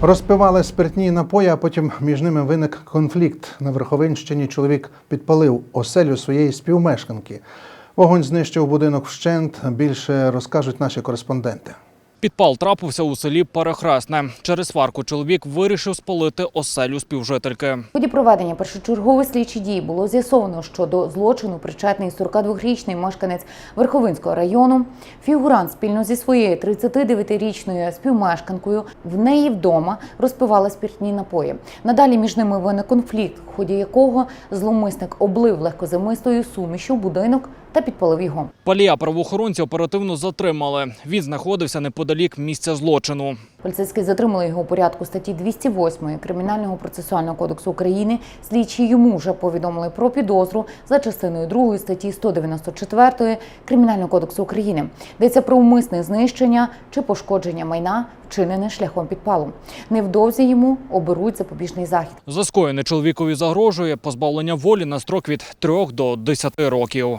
Розпивали спиртні напої, а потім між ними виник конфлікт. На Верховинщині чоловік підпалив оселю своєї співмешканки. Вогонь знищив будинок вщент. Більше розкажуть наші кореспонденти. Підпал трапився у селі Перехресне. Через сварку чоловік вирішив спалити оселю співжительки. В ході проведення першочергової слідчі дії було з'ясовано, що до злочину причетний 42-річний мешканець Верховинського району. Фігурант спільно зі своєю 39-річною співмешканкою в неї вдома розпивали спиртні напої. Надалі між ними виник конфлікт, в ході якого зловмисник облив легкозамистою сумішю будинок та підпалив його. Палія правоохоронці оперативно затримали. Він знаходився неподалік місця злочину. Поліцейські затримали його у порядку статті 208 Кримінального процесуального кодексу України. Слідчі йому вже повідомили про підозру за частиною 2 статті 194 Кримінального кодексу України. Йдеться про умисне знищення чи пошкодження майна, вчинене шляхом підпалу. Невдовзі йому оберуть запобіжний захід. За скоєне чоловікові загрожує позбавлення волі на строк від 3 до 10 років.